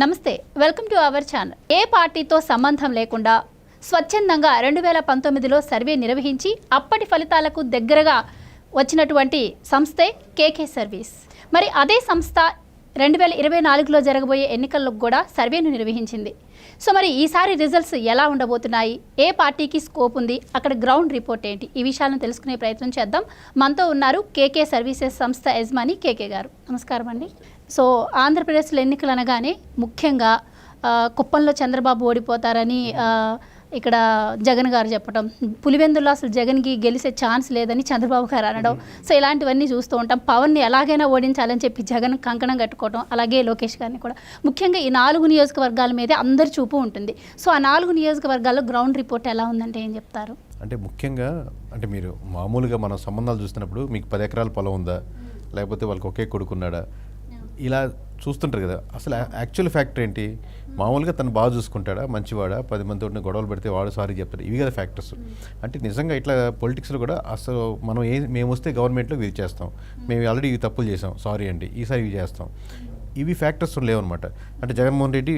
నమస్తే welcome to our channel. ఏ పార్టీతో సంబంధం లేకుండా స్వచ్ఛందంగా రెండు వేల పంతొమ్మిదిలో సర్వే నిర్వహించి అప్పటి ఫలితాలకు దగ్గరగా వచ్చినటువంటి సంస్థే కేకే సర్వీస్. మరి అదే సంస్థ రెండు వేల ఇరవై నాలుగులో జరగబోయే ఎన్నికల్లో కూడా సర్వేను నిర్వహించింది. సో మరి ఈసారి రిజల్ట్స్ ఎలా ఉండబోతున్నాయి? ఏ పార్టీకి స్కోప్ ఉంది? అక్కడ గ్రౌండ్ రిపోర్ట్ ఏంటి? ఈ విషయాలను తెలుసుకునే ప్రయత్నం చేద్దాం. మనతో ఉన్నారు కేకే సర్వీసెస్ సంస్థ యజమాని కేకే గారు. నమస్కారం అండి. సో ఆంధ్రప్రదేశ్లో ఎన్నికలు అనగానే ముఖ్యంగా కుప్పంలో చంద్రబాబు ఓడిపోతారని ఇక్కడ జగన్ గారు చెప్పడం పులివెందుల్లో అసలు జగన్కి గెలిచే ఛాన్స్ లేదని చంద్రబాబు గారు అనడం. సో ఇలాంటివన్నీ చూస్తూ ఉంటాం. పవన్ని ఎలాగైనా ఓడించాలని చెప్పి జగన్ కంకణం కట్టుకోవడం అలాగే లోకేష్ గారిని కూడా. ముఖ్యంగా ఈ నాలుగు నియోజకవర్గాల మీదే అందరి చూపు ఉంటుంది. సో ఆ నాలుగు నియోజకవర్గాల్లో గ్రౌండ్ రిపోర్ట్ ఎలా ఉందంటే ఏం చెప్తారు? అంటే ముఖ్యంగా అంటే మీరు మామూలుగా మనం సంబంధాలు చూసినప్పుడు మీకు పది ఎకరాల పొలం ఉందా? లేకపోతే వాళ్ళకి ఒకే కొడుకున్నాడా ఇలా చూస్తుంటారు కదా. అసలు యాక్చువల్ ఫ్యాక్టర్ ఏంటి? మామూలుగా తను బాగా చూసుకుంటాడా? మంచివాడా? పది మందితో గొడవలు పెడితే వాడు సారీ చెప్తాడు. ఇవి కదా ఫ్యాక్టర్స్ అంటే నిజంగా ఇట్లా పొలిటిక్స్లో కూడా అసలు మనం ఏ మేము వస్తే గవర్నమెంట్లో ఇది చేస్తాం. మేము ఆల్రెడీ ఇవి తప్పులు చేసాం. సారీ అండి. ఈసారి ఇవి చేస్తాం. ఇవి ఫ్యాక్టర్స్ లేవన్నమాట. అంటే జగన్మోహన్ రెడ్డి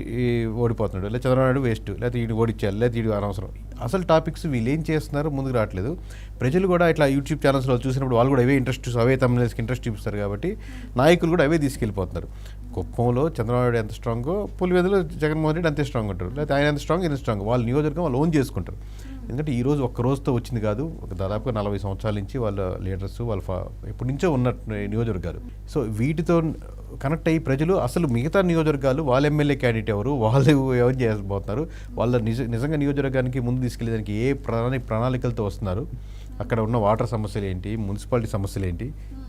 ఓడిపోతున్నాడు లేదా చంద్రబాబు నాయుడు వేస్ట్ లేకపోతే వీడు ఓడిచ్చారు లేదా వీడు అనవసరం. అసలు టాపిక్స్ వీళ్ళు ఏం చేస్తున్నారో ముందుకు రావట్లేదు. ప్రజలు కూడా ఇట్లా యూట్యూబ్ ఛానల్స్లో చూసినప్పుడు వాళ్ళు కూడా అవే ఇంట్రెస్ట్ అవే తమిళకి ఇంట్రెస్ట్ చూపిస్తారు కాబట్టి నాయకులు కూడా అవే తీసుకెళ్ళిపోతున్నారు. కుప్పంలో చంద్రబాబు నాయుడు ఎంత స్ట్రాంగో పులివెదలో జగన్మోహన్ రెడ్డి అంతే స్ట్రాంగ్ ఉంటారు లేకపోతే ఆయన ఎంత స్ట్రాంగ్ ఎంత స్ట్రాంగ్ వాళ్ళ నియోజకవర్గం వాళ్ళు ఓన్ చేసుకుంటారు. ఎందుకంటే ఈరోజు ఒక్కరోజుతో ఒక్క రోజుతో వచ్చింది కాదు ఒక దాదాపుగా నలభై సంవత్సరాల నుంచి వాళ్ళ లీడర్స్ వాళ్ళ ఎప్పటి నుంచో ఉన్న నియోజకవర్గాలు. సో వీటితో కనెక్ట్ అయ్యి ప్రజలు అసలు మిగతా నియోజకవర్గాలు వాళ్ళ ఎమ్మెల్యే క్యాండిడేట్ ఎవరు వాళ్ళు ఎవరు చేయబోతున్నారు వాళ్ళ నిజ నిజంగా నియోజకవర్గానికి ముందు తీసుకెళ్ళేదానికి ఏ ప్రణాళిక ప్రణాళికలతో వస్తున్నారు. అక్కడ ఉన్న వాటర్ సమస్యలు ఏంటి మున్సిపాలిటీ సమస్యలు ఏంటి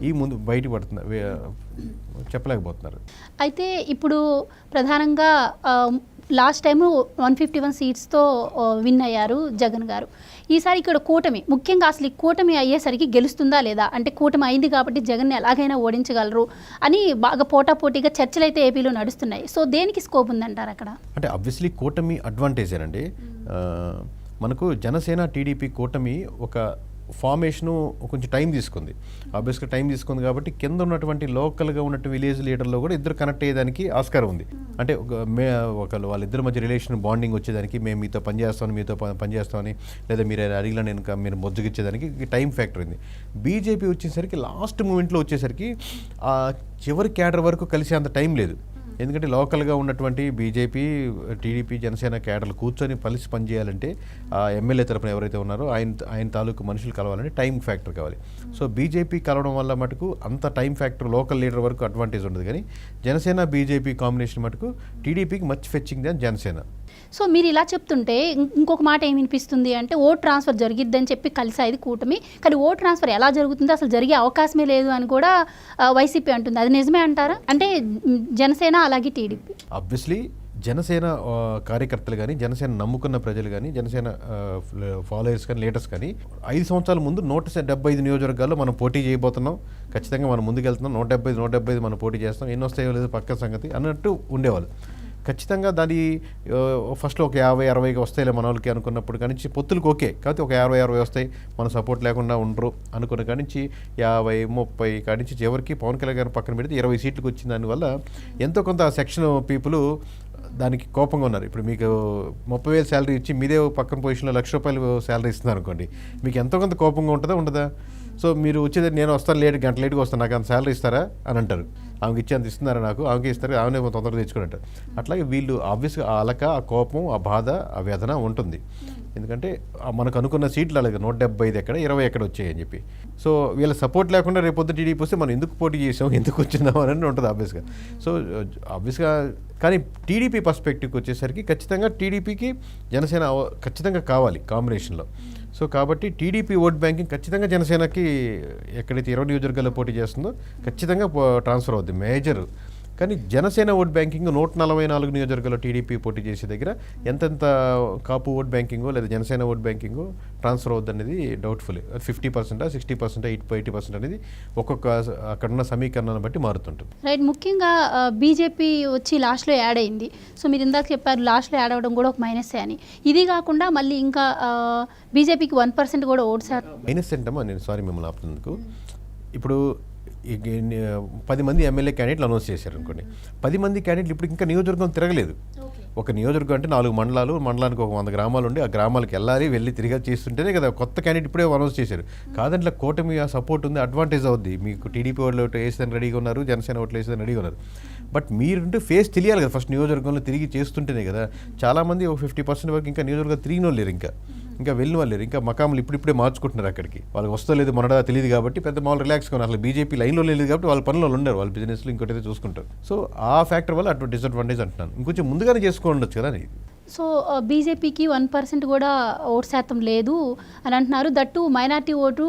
ఈ ముందు బయట పడుతున్నారు చెప్పలేకపోతున్నారు. అయితే ఇప్పుడు ప్రధానంగా last time one fifty one సీట్స్తో win అయ్యారు జగన్ గారు. ఈసారి ఇక్కడ కూటమి ముఖ్యంగా అసలు ఈ కూటమి అయ్యేసరికి గెలుస్తుందా లేదా? అంటే కూటమి అయింది కాబట్టి జగన్ని ఎలాగైనా ఓడించగలరు అని బాగా పోటాపోటీగా చర్చలు అయితే ఏపీలో నడుస్తున్నాయి. సో దేనికి స్కోప్ ఉందంటారు అక్కడ? అంటే అబ్వియస్లీ కూటమి అడ్వాంటేజేనండి మనకు జనసేన టీడీపీ కూటమి ఒక ఫార్మేషను కొంచెం టైం తీసుకుంది. ఆబ్వియస్గా టైం తీసుకుంది కాబట్టి కింద ఉన్నటువంటి లోకల్గా ఉన్నటువంటి విలేజ్ లీడర్లో కూడా ఇద్దరు కనెక్ట్ అయ్యేదానికి ఆస్కారం ఉంది. అంటే ఒక మే ఒకళ్ళు వాళ్ళిద్దరి మధ్య రిలేషన్ బాండింగ్ వచ్చేదానికి మేము మీతో పనిచేస్తామని మీతో పనిచేస్తామని లేదా మీరు అడిగిన నేను మీరు మొజ్జుగిచ్చేదానికి టైం ఫ్యాక్టర్ ఉంది. బీజేపీ వచ్చేసరికి లాస్ట్ మూమెంట్లో వచ్చేసరికి చివరి క్యాడర్ వరకు కలిసే అంత టైం లేదు. ఎందుకంటే లోకల్గా ఉన్నటువంటి బీజేపీ టీడీపీ జనసేన కేడర్లు కూర్చొని కలిసి పనిచేయాలంటే ఆ ఎమ్మెల్యే తరపున ఎవరైతే ఉన్నారో ఆయన ఆయన తాలూకు మనుషులు కలవాలంటే టైం ఫ్యాక్టర్ కావాలి. సో బీజేపీ కలవడం వల్ల మటుకు అంత టైం ఫ్యాక్టర్ లోకల్ లీడర్ వరకు అడ్వాంటేజ్ ఉండదు. కానీ జనసేన బీజేపీ కాంబినేషన్ మటుకు టీడీపీకి much fetching than Janasena. So మీరు ఇలా చెప్తుంటే ఇంకొక మాట ఏమి వినిపిస్తుంది అంటే ఓట్ ట్రాన్స్ఫర్ జరిగిద్దని చెప్పి కలిసాయి కూటమి. కానీ ఓట్ ట్రాన్స్ఫర్ ఎలా జరుగుతుందో అసలు జరిగే అవకాశమే లేదు అని కూడా వైసీపీ అంటుంది. అది నిజమే అంటారా? అంటే జనసేన అలాగే టీడీపీ. అబ్వియస్లీ జనసేన కార్యకర్తలు కానీ జనసేన నమ్ముకున్న ప్రజలు కానీ జనసేన ఫాలోయర్స్ కానీ లీడర్స్ కానీ ఐదు సంవత్సరాల ముందు నూట డెబ్బై ఐదు నియోజకవర్గాల్లో మనం పోటీ చేయబోతున్నాం. ఖచ్చితంగా మనం ముందుకెళ్తున్నాం. నూట డెబ్బై ఐదు నూట డెబ్బై ఐదు మనం పోటీ చేస్తాం ఎన్ని వస్తాయో లేదు పక్క సంగతి అన్నట్టు ఉండేవాళ్ళు. ఖచ్చితంగా దాని ఫస్ట్లో ఒక యాభై అరవైకి వస్తాయిలే మన వాళ్ళకి అనుకున్నప్పుడు. కానీ పొత్తులకు ఓకే. కాకపోతే ఒక యాభై అరవై వస్తాయి. మన సపోర్ట్ లేకుండా ఉండరు అనుకున్న కానించి యాభై ముప్పై కానించి నుంచి చివరికి పవన్ కళ్యాణ్ గారు పక్కన పెడితే ఇరవై సీట్లకు వచ్చిన దానివల్ల ఎంతో కొంత సెక్షన్ పీపుల్ దానికి కోపంగా ఉన్నారు. ఇప్పుడు మీకు ముప్పై వేలు శాలరీ ఇచ్చి మీదే పక్కన పొజిషన్లో లక్ష రూపాయలు శాలరీ ఇస్తున్నారు అనుకోండి. మీకు ఎంతో కొంత కోపంగా ఉంటుందా? ఉండదా? సో మీరు వచ్చేది నేను వస్తాను లేట్ గంట లేట్గా వస్తాను. నాకు అంత శాలరీ ఇస్తారా? అని అంటారు. ఆమెకి ఇచ్చి అంత ఇస్తున్నారా నాకు? ఆమెకి ఇస్తారు. ఆమెనే తొందరగా తెచ్చుకుని అంటారు. అట్లాగే వీళ్ళు ఆబ్వియస్గా ఆ అలక ఆ కోపం ఆ బాధ ఆ వేదన ఉంటుంది. ఎందుకంటే మనకు అనుకున్న సీట్లు అలాగే నూట డెబ్బై ఐదు ఎక్కడ ఇరవై ఎక్కడ వచ్చాయి అని చెప్పి. సో వీళ్ళ సపోర్ట్ లేకుండా రేపు పొద్దు టీడీపీ వస్తే మనం ఎందుకు పోటీ చేసాం ఎందుకు వచ్చిందాం అని ఉంటుంది ఆబ్వియస్గా సో ఆబ్వియస్గా కానీ టీడీపీ పర్స్పెక్టివ్కి వచ్చేసరికి ఖచ్చితంగా టీడీపీకి జనసేన ఖచ్చితంగా కావాలి కాంబినేషన్లో. సో కాబట్టి టీడీపీ ఓట్ బ్యాంకింగ్ ఖచ్చితంగా జనసేనకి ఎక్కడైతే ఇరవై నియోజకవర్గాల్లో పోటీ చేస్తుందో ఖచ్చితంగా ట్రాన్స్ఫర్ అవుద్ది. మేజర్ కానీ జనసేన ఓట్ బ్యాంకింగ్ నూట నలభై నాలుగు నియోజకవర్గాల్లో టీడీపీ పోటీ చేసే దగ్గర ఎంతెంత కాపు ఓట్ బ్యాంకింగో లేదా జనసేన ఓట్ బ్యాంకింగో ట్రాన్స్ఫర్ అవుద్ది అనేది doubtful fifty పర్సెంటా sixty percent eight eighty percent అనేది ఒక్కొక్క అక్కడున్న సమీకరణాలను బట్టి మారుతుంటుంది. రైట్ ముఖ్యంగా బీజేపీ వచ్చి లాస్ట్లో యాడ్ అయింది. సో మీరు ఇందాక చెప్పారు లాస్ట్లో యాడ్ అవ్వడం కూడా ఒక మైనస్ అని. ఇది కాకుండా మళ్ళీ ఇంకా బీజేపీకి వన్ పర్సెంట్ కూడా ఓట్స్ మైనస్ ఏంటమ్మా? నేను సారీ మిమ్మల్ని ఆపుతున్నందుకు. ఇప్పుడు పది మంది ఎమ్మెల్యే క్యాండిడేట్లు అనౌన్స్ చేశారు అనుకోండి. పది మంది క్యాండిడేట్లు ఇప్పుడు ఇంకా నియోజకవర్గం తిరగలేదు. ఒక నియోజకవర్గం అంటే నాలుగు మండలాలు మండలానికి ఒక వంద గ్రామాలు ఉండి ఆ గ్రామాలకు వెళ్ళాలి వెళ్ళి తిరిగి చేస్తుంటేనే కదా కొత్త క్యాండిడేట్ ఇప్పుడే అనౌన్స్ చేశారు. కాదంటే కూటమి ఆ సపోర్ట్ ఉంది అడ్వాంటేజ్ అవుద్ది. మీకు టీడీపీ వాళ్ళు వేసేదని రెడీగా ఉన్నారు జనసేన ఓట్లు వేసేదని రెడీగా ఉన్నారు. బట్ మీరుంటే ఫేస్ తెలియాలి కదా ఫస్ట్ నియోజకవర్గంలో తిరిగి చేస్తుంటేనే కదా. చాలామంది ఒక ఫిఫ్టీ పర్సెంట్ వరకు ఇంకా నియోజకవర్గం తిరిగిన వాళ్ళు లేరు ఇంకా. ఇంకా వెళ్ళిన వాళ్ళు లేరు ఇంకా మకాములు ఇప్పుడిప్పుడే మార్చుకుంటున్నారు అక్కడికి. వాళ్ళకి వస్తా లేదు మొన్నడా తెలియదు కాబట్టి పెద్ద మామూలు రిలాక్స్ ఉన్నారు. అసలు బీజేపీ లైన్లో లేదు కాబట్టి వాళ్ళ పనులు వాళ్ళు ఉన్నారు వాళ్ళ బిజినెస్లో ఇంకోటి చూసుకుంటారు. సో ఆ ఫ్యాక్టర్ వల్ల అటు డిసడ్వాంటేజ్ అంటున్నాను. ఇంకొంచెం ముందుగానే చేసుకోండొచ్చు కదా అని సో బీజేపీకి వన్ పర్సెంట్ కూడా ఓటు శాతం లేదు అని అంటున్నారు. దట్టు మైనార్టీ ఓటు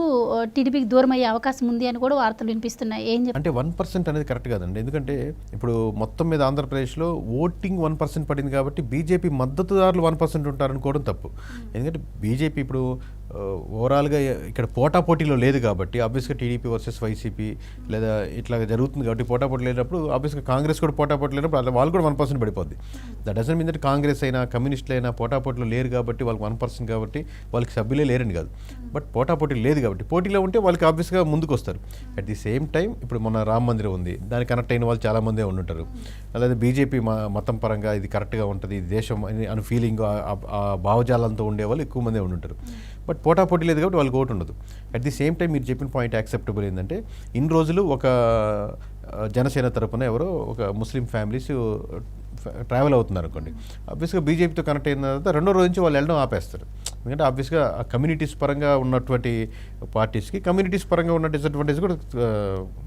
టీడీపీకి దూరం అయ్యే అవకాశం ఉంది అని కూడా వార్తలు వినిపిస్తున్నాయి. ఏం చెప్ అంటే వన్ పర్సెంట్ అనేది కరెక్ట్ కాదండి. ఎందుకంటే ఇప్పుడు మొత్తం మీద ఆంధ్రప్రదేశ్లో ఓటింగ్ వన్ పర్సెంట్ పడింది కాబట్టి బీజేపీ మద్దతుదారులు వన్ పర్సెంట్ ఉంటారనుకోవడం తప్పు. ఎందుకంటే బీజేపీ ఇప్పుడు Uh, ఓవరాల్గా ఇక్కడ పోటాపోటీలో లేదు కాబట్టి ఆబ్వియస్గా టీడీపీ వర్సెస్ వైసీపీ లేదా ఇట్లా జరుగుతుంది కాబట్టి పోటాపోటీ లేనప్పుడు ఆబ్వియస్గా కాంగ్రెస్ కూడా పోటాపోటీ లేనప్పుడు అలా వాళ్ళు కూడా వన్ పర్సెంట్ పడిపోద్ది. That doesn't mean that Congress అయినా కమ్యూనిస్టులు అయినా పోటాపోటీలో లేరు కాబట్టి వాళ్ళకి వన్ పర్సెంట్ కాబట్టి వాళ్ళకి సభ్యులే లేరని కాదు. బట్ పోటాపోటీ లేదు కాబట్టి పోటీలో ఉంటే వాళ్ళకి ఆబ్వియస్గా ముందుకు వస్తారు అట్ ది సేమ్ టైం ఇప్పుడు మన రామ మందిరం ఉంది. దానికి కనెక్ట్ అయిన వాళ్ళు చాలామందే ఉండుంటారు. అలాగే బీజేపీ మతం పరంగా ఇది కరెక్ట్గా ఉంటుంది. ఇది దేశం అని అని ఫీలింగ్ ఆ భావజాలంతో ఉండేవాళ్ళు ఎక్కువ మందే ఉండుంటారు. బట్ పోటాపోటీ లేదు కాబట్టి వాళ్ళకి ఓటు ఉండదు. అట్ ది సేమ్ టైం మీరు చెప్పిన పాయింట్ యాక్సెప్టబుల్ ఏంటంటే ఇన్ని రోజులు ఒక జనసేన తరపున ఎవరో ఒక ముస్లిం ఫ్యామిలీస్ ట్రావెల్ అవుతున్నారు అనుకోండి. ఆబ్వియస్గా బీజేపీతో కనెక్ట్ అయిన తర్వాత రెండో రోజు నుంచి వాళ్ళు వెళ్ళడం ఆపేస్తారు. ఎందుకంటే ఆబ్వియస్గా ఆ కమ్యూనిటీస్ పరంగా ఉన్నటువంటి పార్టీస్కి కమ్యూనిటీస్ పరంగా ఉన్న డిసడ్వాంటేజ్ కూడా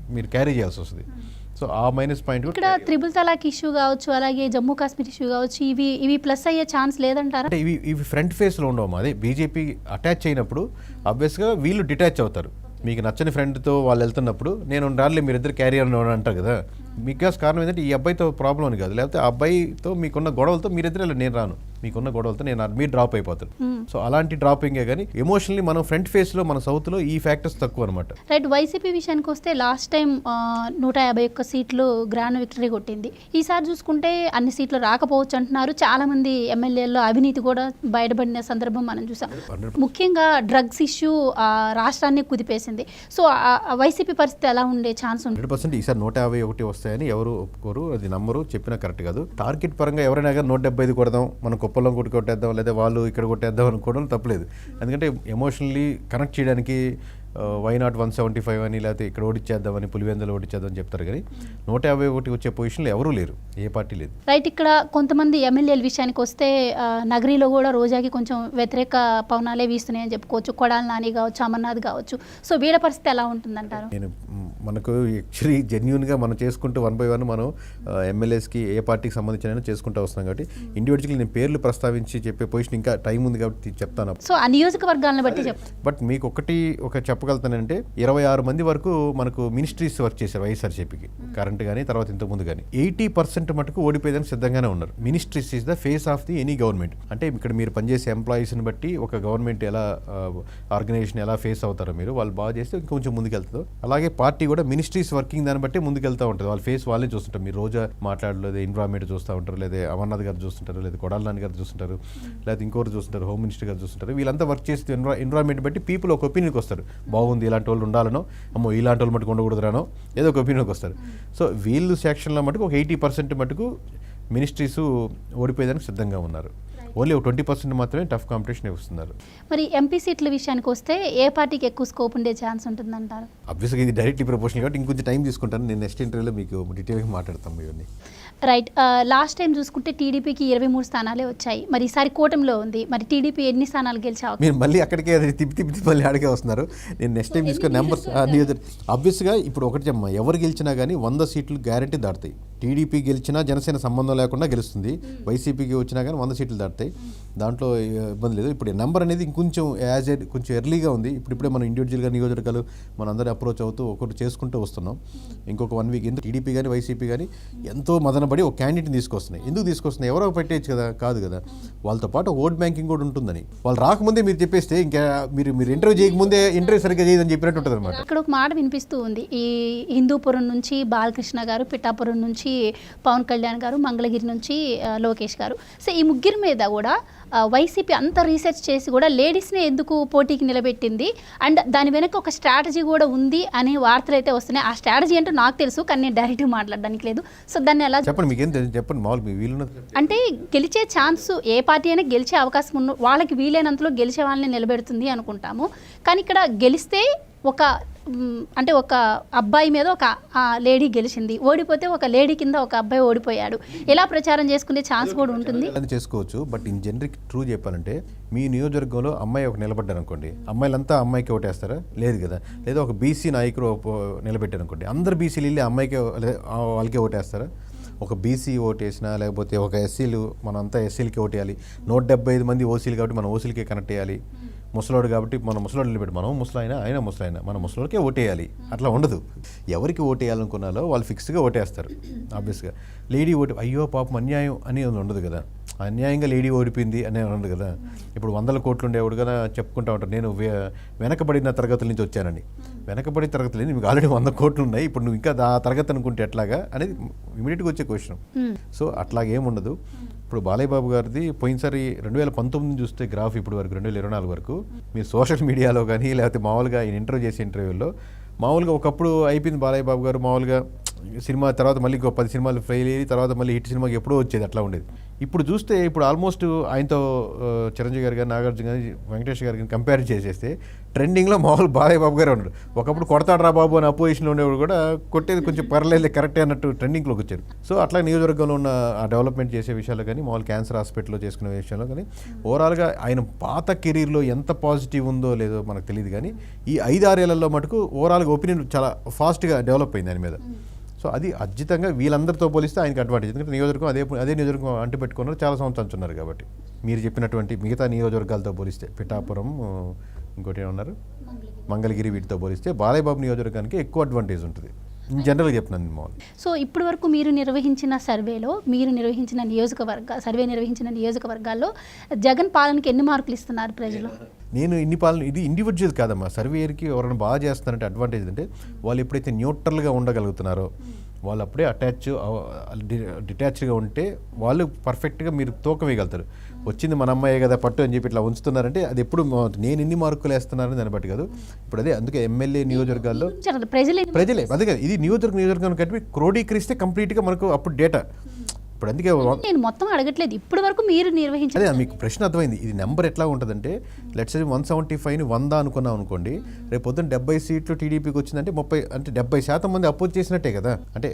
మీరు క్యారీ చేయాల్సి వస్తుంది. Hmm. సో ఆ మైనస్ పాయింట్ కూడా ఇక్కడ త్రిబుల్ తలాక్ ఇష్యూ కావచ్చు అలాగే జమ్మూ కాశ్మీర్ ఇష్యూ కావచ్చు ఇవి ఇవి ప్లస్ అయ్యే ఛాన్స్ లేదంటారా? అంటే ఇవి ఇవి ఫ్రంట్ ఫేస్లో ఉండవు అదే బీజేపీ అటాచ్ అయినప్పుడు ఆబ్వియస్గా వీళ్ళు డిటాచ్ అవుతారు. మీకు నచ్చని ఫ్రెండ్తో వాళ్ళు వెళ్తున్నప్పుడు నేను రాలే మీరిద్దరు క్యారియర్ అంటారు కదా. బికాస్ కారణం ఏంటంటే ఈ అబ్బాయితో ప్రాబ్లం అని కాదు. లేకపోతే ఆ అబ్బాయితో మీకున్న గొడవలతో మీరిద్దరు నేను రాను. మీకున్న గొడవలతో నేను మీరు డ్రాప్ అయిపోతారు సో అలాంటి డ్రాపింగే కానీ ఎమోషనల్లీ మనం ఫ్రంట్ ఫేస్లో మన సౌత్లో ఈ ఫ్యాక్టర్స్ తక్కువ అనమాట రైట్ వైసీపీ విషయానికి వస్తే లాస్ట్ టైం నూట యాభై ఒక్క సీట్లు గ్రాండ్ విక్టరీ కొట్టింది. ఈసారి చూసుకుంటే అన్ని సీట్లు రాకపోవచ్చు అంటున్నారు. చాలా మంది ఎమ్మెల్యేల్లో అవినీతి కూడా బయటపడిన సందర్భం మనం చూసాం. ముఖ్యంగా డ్రగ్స్ ఇష్యూ ఆ, రాష్ట్రాన్ని కుదిపేసింది. సో వైసీపీ పరిస్థితి ఎలా ఉండే ఛాన్స్ ఉంది? హండ్రెడ్ పర్సెంట్ ఈసారి నూట యాభై ఒకటి వస్తాయని ఎవరు ఒప్పుకోరు అది నమ్మరు చెప్పినా కరెక్ట్ కాదు. టార్గెట్ పరంగా ఎవరైనా కానీ నూట డెబ్బై ఐదు కొడదాం మనం పొలం కొట్టి కొట్టేద్దాం లేదా వాళ్ళు ఇక్కడ కొట్టేద్దాం అనుకోవడం తప్పలేదు. ఎందుకంటే ఎమోషనల్లీ కనెక్ట్ చేయడానికి why not one seventy five అని లేకపోతే ఇక్కడ ఓడిచ్చేద్దామని పులివెందులు ఓడిచ్చేద్దాం అని చెప్తారు కానీ నూట యాభై ఒకటి వచ్చే పొజిషన్లో ఎవరూ లేరు. ఏ పార్టీ లేదు. రైట్ ఇక్కడ కొంతమంది ఎమ్మెల్యేల విషయానికి వస్తే నగరిలో కూడా రోజాకి కొంచెం వ్యతిరేక పవనాలే వీస్తున్నాయని చెప్పుకోవచ్చు. కొడాలి నాని కావచ్చు అమర్నాథ్ కావచ్చు. సో వీళ్ళ పరిస్థితి ఎలా ఉంటుందంటారు? నేను మనకు యాక్చువల్లీ జెన్యున్గా మనం చేసుకుంటూ వన్ బై వన్ మనం ఎమ్మెల్యేస్కి ఏ పార్టీకి సంబంధించిన చేసుకుంటూ వస్తున్నాం కాబట్టి ఇండివిజువల్గా నేను పేర్లు ప్రస్తావించి చెప్పే పొజిషన్ ఇంకా టైం ఉంది కాబట్టి చెప్తాను. సో ఆ నియోజకవర్గాలను బట్టి చెప్పు. బట్ మీకు ఒకటి ఒక చెప్పగలుగుతానంటే ఇరవై ఆరు మంది వరకు మనకు మినిస్ట్రీస్ వర్క్ చేశారు వైఎస్ఆర్సీపీకి కరెంట్ కానీ తర్వాత ఇంతకు ముందు కానీ ఎయిటీ పర్సెంట్ మటుకు ఓడిపోయేదానికి సిద్ధంగానే ఉన్నారు. Ministries is the face of the any government. అంటే ఇక్కడ మీరు పనిచేసే ఎంప్లాయీస్ని బట్టి ఒక గవర్నమెంట్ ఎలా ఆర్గనైజేషన్ ఎలా ఫేస్ అవుతారో మీరు వాళ్ళు బాగా చేస్తే ఇంకొంచెం ముందుకెళ్తారు. అలాగే పార్టీ కూడా మినిస్ట్రీస్ వర్కింగ్ దాన్ని బట్టి ముందుకెళ్తూ ఉంటుంది. వాళ్ళ ఫేస్ వాళ్ళే చూస్తుంటారు. మీరు రోజా మాట్లాడలేదు ఎన్విరాన్మెంట్ చూస్తూ ఉంటారు లేదా అమర్నాథ్ గారు చూస్తుంటారు లేదా కొడాల నాని గారు చూస్తుంటారు లేదా ఇంకోరు చూస్తుంటారు హోమ్ మినిస్టర్ గారు చూస్తుంటారు. వీళ్ళంతా వర్క్ చేస్తే ఎన్విరాన్మెంట్ బట్టి పీపుల్ ఒక ఒపీనియన్కి వస్తారు. బాగుంది ఇలాంటి వాళ్ళు ఉండాలనో అమ్మో ఇలాంటి వాళ్ళు మటుకు ఉండకూడదురానో ఏదో ఒక ఒపీనియన్కి వస్తారు. సో వీళ్ళు సెక్షన్లో మటుకు ఒక ఎయిటీ పర్సెంట్ మటుకు మినిస్ట్రీస్ ఓడిపోయేదానికి సిద్ధంగా ఉన్నారు. ఓన్లీ ఒక ట్వంటీ పర్సెంట్ మాత్రమే టఫ్ కాంపిటీషన్ ఇస్తున్నారు. మరి ఎంపీ సీట్ల విషయానికి వస్తే ఏ పార్టీకి ఎక్కువ స్కోప్ ఉండే ఛాన్స్ ఉంటుందంటారు? అబ్వియస్గా ఇది డైరెక్ట్లీ ప్రపోర్షన్ కాబట్టి ఇంకొంచెం టైం తీసుకుంటాను. నేను నెక్స్ట్ ఇంటర్వ్యూలో మీకు డీటెయిల్గా మాట్లాడతాం ఇవన్నీ. రైట్ లాస్ట్ టైం చూసుకుంటే టీడీపీకి ఇరవై మూడు స్థానాలే వచ్చాయి. మరి ఈసారి కూటమిలో ఉంది. మరి టీడీపీ ఎన్ని స్థానాలు గెలిచే అవకాశం? మీరు మళ్ళీ అక్కడికే తిప్పి తిప్పి మళ్ళీ ఆడికే వస్తున్నారు. నేను నెక్స్ట్ టైం తీసుకుని నెంబర్స్ నియోజక ఆబ్వియస్గా ఇప్పుడు ఒకటి చెప్పమ్మా. ఎవరు గెలిచినా కానీ వంద సీట్లు గ్యారంటీ దాటుతాయి. టీడీపీ గెలిచినా జనసేన సంబంధం లేకుండా గెలుస్తుంది. వైసీపీకి వచ్చినా కానీ వంద సీట్లు దాటుతాయి. దాంట్లో ఇబ్బంది లేదు. ఇప్పుడు నెంబర్ అనేది ఇంకొంచెం యాజ్ ఎడ్ కొంచెం ఎర్లీగా ఉంది. ఇప్పుడు ఇప్పుడే మనం ఇండివిజువల్గా నియోజకవర్గాలు మనందరూ అప్రోచ్ అవుతూ ఒకటి చేసుకుంటూ వస్తున్నాం. ఇంకొక వన్ వీక్ ఎందుకు టీడీపీ కానీ వైసీపీ కానీ ఎంతో మదనపడి ఒక క్యాండిడేట్ని తీసుకొస్తున్నాయి. ఎందుకు తీసుకొస్తున్నాయి? ఎవరో పెట్టేయచ్చు కదా కాదు కదా. వాళ్ళతో పాటు ఓట్ బ్యాంకింగ్ కూడా ఉంటుందని. వాళ్ళు రాకముందే మీరు చెప్పేస్తే ఇంకా మీరు మీరు ఇంటర్వ్యూ చేయకముందే ఇంటర్వ్యూ సరిగ్గా చేయదని చెప్పినట్టు ఉంటుంది అనమాట ఇక్కడ ఒక మాట వినిపిస్తూ ఉంది. ఈ హిందూపురం నుంచి బాలకృష్ణ గారు పిఠాపురం నుంచి పవన్ కళ్యాణ్ గారు మంగళగిరి నుంచి లోకేష్ గారు. సో ఈ ముగ్గురి మీద కూడా వైసీపీ అంత రీసెర్చ్ చేసి కూడా లేడీస్ని ఎందుకు పోటీకి నిలబెట్టింది? అండ్ దాని వెనక ఒక స్ట్రాటజీ కూడా ఉంది అనే వార్తలు అయితే వస్తున్నాయి. ఆ స్ట్రాటజీ ఏంటో నాకు తెలుసు కానీ నేను డైరెక్ట్గా మాట్లాడడానికి లేదు. సో దాన్ని ఎలా చెప్పండి మీకేం చెప్పండి మామూలు అంటే గెలిచే ఛాన్స్ ఏ పార్టీ అయినా గెలిచే అవకాశం ఉన్న వాళ్ళకి వీలైనంతలో గెలిచే వాళ్ళని నిలబెడుతుంది అనుకుంటాము. కానీ ఇక్కడ గెలిస్తే ఒక అంటే ఒక అబ్బాయి మీద ఒక లేడీ గెలిచింది. ఓడిపోతే ఒక లేడీ కింద ఒక అబ్బాయి ఓడిపోయాడు. ఎలా ప్రచారం చేసుకునే ఛాన్స్ కూడా ఉంటుంది. చేసుకోవచ్చు బట్ ఇన్ జనరిక్ ట్రూ చెప్పాలంటే మీ నియోజకవర్గంలో అమ్మాయి ఒక నిలబడ్డారు అనుకోండి అమ్మాయిలంతా అమ్మాయికి ఓటేస్తారా? లేదు కదా. లేదా ఒక బీసీ నాయకుడు నిలబెట్టారు అనుకోండి అందరు బీసీలు వెళ్ళి అమ్మాయికి వాళ్ళకే ఓటేస్తారా? ఒక బీసీ ఓటేసినా లేకపోతే ఒక ఎస్సీలు మనంతా ఎస్సీలకి ఓటేయాలి. నూట డెబ్బై ఐదు మంది ఓసీలు కాబట్టి మనం ఓసీలకే కనెక్ట్ చేయాలి. ముసలోడు కాబట్టి మన ముసలోడు నిలబెట్టి. మనం ముసలాయినా ఆయన ముసలాయినా. మన ముసలోడికే ఓటేయాలి. అట్లా ఉండదు. ఎవరికి ఓటేయాలనుకున్నాలో వాళ్ళు ఫిక్స్గా ఓటేస్తారు. ఆబ్వియస్గా లేడీ ఓటు అయ్యో పాపం అన్యాయం అని ఉండదు కదా. అన్యాయంగా లేడీ ఓడిపోయింది అనే ఉండదు కదా. ఇప్పుడు వందల కోట్లు ఉండేవాడు కదా చెప్పుకుంటా ఉంటారు నేను వెనకబడిన తరగతుల నుంచి వచ్చానని. వెనకబడిన తరగతులు? మీకు ఆల్రెడీ వంద కోట్లు ఉన్నాయి. ఇప్పుడు నువ్వు ఇంకా ఆ తరగతి అనుకుంటే ఎట్లాగా అనేది ఇమీడియట్గా వచ్చే క్వశ్చన్. సో అట్లాగేముండదు. ఇప్పుడు బాలయ్య బాబు గారిది పోయినసారి రెండు వేల పంతొమ్మిది చూస్తే గ్రాఫ్ ఇప్పుడు వరకు రెండు వేల ఇరవై నాలుగు వరకు. మీరు సోషల్ మీడియాలో కానీ లేకపోతే మామూలుగా ఆయన ఇంటర్వ్యూ చేసే ఇంటర్వ్యూలో మామూలుగా ఒకప్పుడు అయిపోయింది బాలయ్య బాబు గారు మామూలుగా సినిమా తర్వాత మళ్ళీ ఇంకో పది సినిమాలు ఫెయిల్ అయ్యి తర్వాత మళ్ళీ హిట్ సినిమాకి ఎప్పుడూ వచ్చేది అట్లా ఉండేది. ఇప్పుడు చూస్తే ఇప్పుడు ఆల్మోస్ట్ ఆయనతో చిరంజీవి గారు కానీ నాగార్జున కానీ వెంకటేష్ గారు కానీ కంపేర్ చేసేస్తే ట్రెండింగ్లో మామూలు బాలయ్య బాబు గారే ఉన్నాడు. ఒకప్పుడు కొడతాడు రా బాబు అని అపోజిషన్లో ఉండేవాడు కూడా కొట్టేది కొంచెం పర్లేదు కరెక్టే అన్నట్టు ట్రెండింగ్లోకి వచ్చారు. సో అట్లా నియోజకవర్గంలో ఉన్న ఆ డెవలప్మెంట్ చేసే విషయాలు కానీ మామూలు క్యాన్సర్ హాస్పిటల్లో చేసుకునే విషయంలో కానీ ఓవరాల్గా ఆయన పాత కెరీర్లో ఎంత పాజిటివ్ ఉందో లేదో మనకు తెలియదు కానీ ఈ ఐదు ఆరేళ్ళలో మటుకు ఓవరాల్గా ఒపీనియన్ చాలా ఫాస్ట్గా డెవలప్ అయింది దాని మీద. సో అది అద్భుతంగా వీళ్ళందరితో పోలిస్తే ఆయనకి అడ్వాంటేజ్. ఎందుకంటే నియోజకవర్గం అదే అదే నియోజకవర్గం అంటు పెట్టుకున్నారు చాలా సంవత్సరాలు ఉన్నారు కాబట్టి. మీరు చెప్పినటువంటి మిగతా నియోజకవర్గాలతో పోలిస్తే పిఠాపురం ఇంకోటి ఏమన్నారు మంగళగిరి. వీటితో పోలిస్తే బాలయ్య బాబు నియోజకవర్గానికి ఎక్కువ అడ్వాంటేజ్ ఉంటుంది. జనరల్గా చెప్తున్నాను నేను మామూలు సో ఇప్పటి వరకు మీరు నిర్వహించిన సర్వేలో మీరు నిర్వహించిన నియోజకవర్గ సర్వే నిర్వహించిన నియోజకవర్గాల్లో జగన్ పాలనకి ఎన్ని మార్కులు ఇస్తున్నారు ప్రజలు? నేను ఇన్ని పాలన ఇది ఇండివిజువల్ కాదమ్మా. సర్వేయర్కి ఎవరైనా బాగా చేస్తున్నారంటే అడ్వాంటేజ్ అంటే వాళ్ళు ఎప్పుడైతే న్యూట్రల్గా ఉండగలుగుతున్నారో వాళ్ళు అప్పుడే అటాచ్ డిటాచ్గా ఉంటే వాళ్ళు పర్ఫెక్ట్గా మీరు తూకం వేయగలుగుతారు వచ్చింది మన అమ్మాయే కదా పట్టు అని చెప్పి ఇట్లా ఉంచుతున్నారంటే అది ఎప్పుడు నేను ఎన్ని మార్కులు వేస్తున్నానని దాన్ని బట్టి కాదు. ఇప్పుడు అదే అందుకే ఎమ్మెల్యే నియోజకవర్గాల్లో. ప్రజలు. ప్రజలే. అదే కదా. ఇది నియోజకవర్గ నియోజకవర్గం కలిపి క్రోడీకరిస్తే కంప్లీట్గా మనకు అప్పుడు డేటా ఇప్పుడు అందుకే నేను మొత్తం అడగట్లేదు. ఇప్పటి వరకు మీరు నిర్వహించిన అదే మీకు ప్రశ్న అర్థమైంది. ఇది నెంబర్ ఎట్లా ఉంటుందంటే లెట్స్ వన్ సెవెంటీ ఫైవ్ని వంద అనుకున్నాం అనుకోండి రేపు పొద్దున్న డెబ్బై సీట్లు టీడీపీకి వచ్చిందంటే ముప్పై అంటే డెబ్బై శాతం మంది అపోజ్ చేసినట్టే కదా. అంటే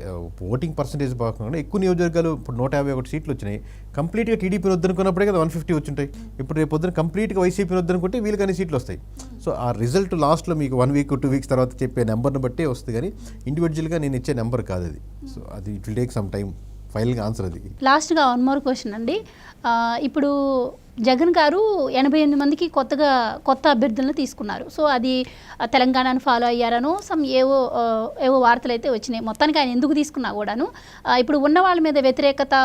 ఓటింగ్ పర్సంటేజ్ బాగుండా ఎక్కువ నియోజకవర్గాలు ఇప్పుడు నూట యాభై ఒకటి సీట్లు వచ్చినాయి. కంప్లీట్గా టీడీపీని వద్దనుకున్నప్పుడే కదా వన్ ఫిఫ్టీ వచ్చింటాయి. ఇప్పుడు రేపు పొద్దున కంప్లీట్గా వైసీపీని వద్దనుకుంటే వీళ్ళకి అన్ని సీట్లు వస్తాయి. సో ఆ రిజల్ట్ లాస్ట్లో మీకు వన్ వీక్ టూ వీక్స్ తర్వాత చెప్పే నెంబర్ని బట్టే వస్తుంది. కానీ ఇండివిజువల్గా నేను ఇచ్చే నెంబర్ కాదు అది. సో అది it will take some time ఫైనల్గా ఆన్సర్ అది. లాస్ట్గా వన్ మోర్ క్వశ్చన్ అండి. ఇప్పుడు జగన్ గారు ఎనభై ఎనిమిది మందికి కొత్తగా కొత్త అభ్యర్థులను తీసుకున్నారు. సో అది తెలంగాణను ఫాలో అయ్యారనో సమ్ ఏవో ఏవో వార్తలు అయితే వచ్చినాయి. మొత్తానికి ఆయన ఎందుకు తీసుకున్నా కూడాను ఇప్పుడు ఉన్న వాళ్ళ మీద వ్యతిరేకత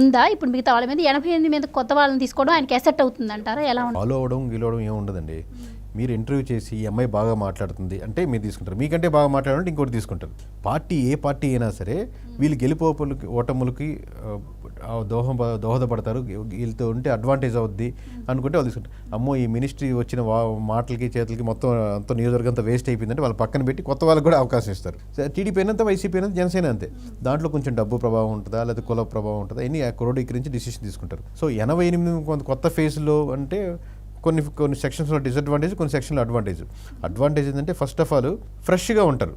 ఉందా? ఇప్పుడు మిగతా వాళ్ళ మీద ఎనభై ఎనిమిది మీద కొత్త వాళ్ళని తీసుకోవడం ఆయనకి ఎసెట్ అవుతుంది అంటారా ఎలా ఉంటుంది? ఫాలో అవ్వడం గెలవడం ఏమి ఉండదండి. మీరు ఇంటర్వ్యూ చేసి ఈ అమ్మాయి బాగా మాట్లాడుతుంది అంటే మీరు తీసుకుంటారు. మీకంటే బాగా మాట్లాడాలంటే ఇంకోటి తీసుకుంటారు. పార్టీ ఏ పార్టీ అయినా సరే వీళ్ళు గెలిపోపులకి ఓటములకి దోహం దోహదపడతారు. వీళ్ళతో ఉంటే అడ్వాంటేజ్ అవుద్ది అనుకుంటే వాళ్ళు తీసుకుంటారు. అమ్మో ఈ మినిస్ట్రీ వచ్చిన మాటలకి చేతులకి మొత్తం అంత నియోజకవర్గం అంతా వేస్ట్ అయిపోయిందంటే వాళ్ళు పక్కన పెట్టి కొత్త వాళ్ళకి కూడా అవకాశం ఇస్తారు. టీడీపీ అయినంత వైసీపీ అయినంత జనసేన అంతే. దాంట్లో కొంచెం డబ్బు ప్రభావం ఉంటుందా? లేదా కుల ప్రభావం ఉంటుందా? ఎన్ని క్రోడీకరించి డిసిషన్ తీసుకుంటారు. సో ఎనభై ఎనిమిది కొంత కొత్త ఫేజ్లో అంటే కొన్ని కొన్ని సెక్షన్స్లో డిసడ్వాంటేజ్ కొన్ని సెక్షన్లో అడ్వాంటేజ్ అడ్వాంటేజ్ ఏంటంటే ఫస్ట్ ఆఫ్ ఆల్ ఫ్రెష్గా ఉంటారు.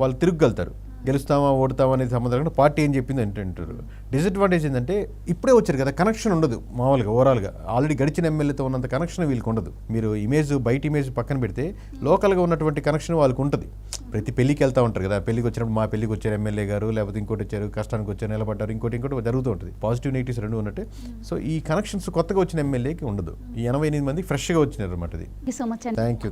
వాళ్ళు తిరగలుగుతారు గెలుస్తామా ఓడతామా అనేది సంబంధం పార్టీ ఏం చెప్పింది అంటే అంటారు. డిసడ్వాంటేజ్ ఏంటంటే ఇప్పుడే వచ్చారు కదా కనెక్షన్ ఉండదు మామూలుగా ఓవరాల్గా ఆల్రెడీ గడిచిన ఎమ్మెల్యేతో ఉన్నంత కనెక్షన్ వీళ్ళకి ఉండదు. మీరు ఇమేజ్ బయట ఇమేజ్ పక్కన పెడితే లోకల్గా ఉన్నటువంటి కనెక్షన్ వాళ్ళకి ఉంటుంది. ప్రతి పెళ్ళికి వెళ్తూ ఉంటారు కదా పెళ్ళికి వచ్చినప్పుడు మా పెళ్ళికి వచ్చారు ఎమ్మెల్యే గారు లేకపోతే ఇంకోటి వచ్చారు కష్టానికి వచ్చారు నిలబడ్డారు ఇంకోటి ఇంకోటి జరుగుతూ ఉంటుంది. పాజిటివ్ నెగిటివ్స్ రెండు ఉన్నట్టే. సో ఈ కనెక్షన్స్ కొత్తగా వచ్చిన ఎమ్మెల్యేకి ఉండదు. ఈ ఎనభై ఎనిమిది మంది ఫ్రెష్గా వచ్చినారు అనమాట థ్యాంక్ యూ థ్యాంక్ యూ